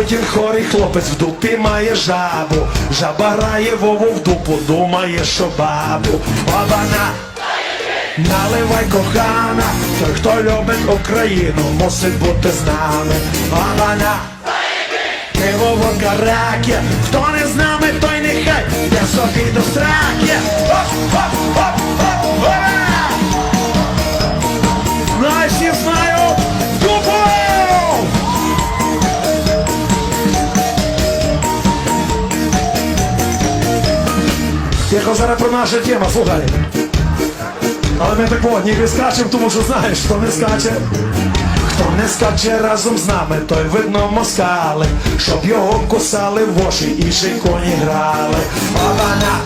Путін хорий хлопець в дупі має жабу. Жаба грає Вову в дупу, думає, що бабу. Обана. Наливай кохана, той, хто любить Україну, мусить бути з нами. Обана. Пиво водка раки, хто не з нами, той нехай, я собі до страхи. Оп, оп, оп, оп, Тихо, зараз про наша тема, слухай. Але ми так от, ніби скачем, тому що знаєш, хто не скаче. Хто не скаче разом з нами, той видно москали, щоб його кусали воші і ще й коні грали. Обана!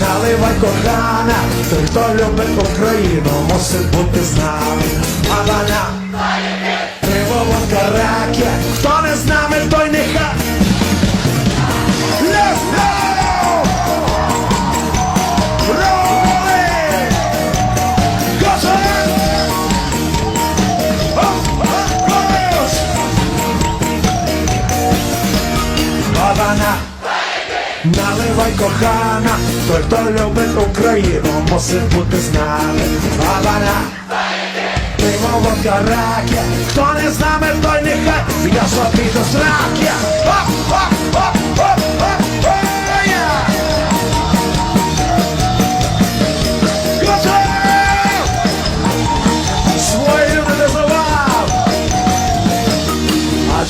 Наливай кохана, той, хто любить Україну, мусить бути з нами. Обана! Пиво, водка, раки, хто Наливай кохана, той, хто любить Україну, мусить бути з нами. Бабана! Пиво, водка, раке, хто не з нами, той нехай, я собі до сраки. Оп, оп, оп,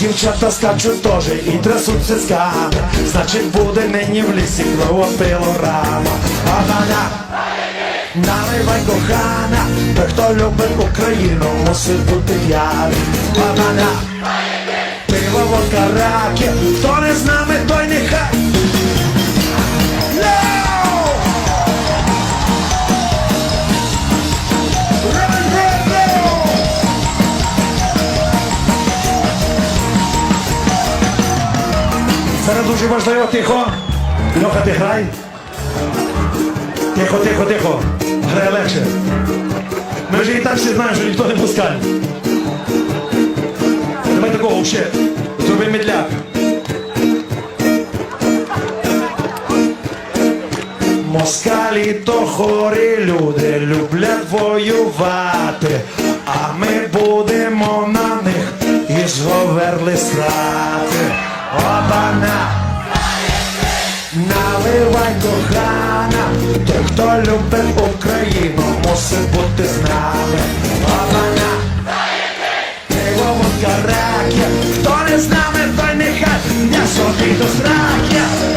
Дівчата скачуть теж і трясуть цисками Значить буде нині в лісі кровопилорама Агана Наливай кохана, той, хто любить Україну, мусить бути п'яний. Агана Пиво, водка, раки, Зараз дуже важливо, тихо. Льоха, ти грай. Тихо, тихо, тихо. Грай легше. Ми вже і так всі знаємо, що ніхто не пускає. Давай такого взагалі. Зроби медляк. Москалі то хорі люди люблять воювати, а ми будемо на них із говерли страти. Обана! Наливай кохана, той, хто любить Україну, мусить бути з нами. Обана! Пиво, водка, раки, хто не з нами, той нехай, я собі до страхи.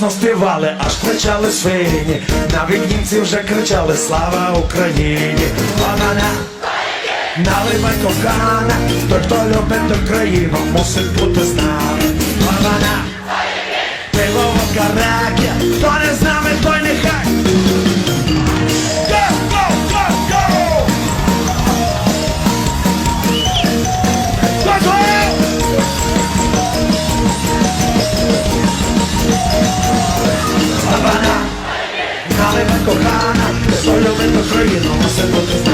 Голосно співали, аж кричали свині. Навіть німці вже кричали Слава Україні! Банана! Наливай кохана, той, хто любить Україну, мусить бути з нами. Банана! Пиво, водка, раки, хто не знає, que no sé dónde.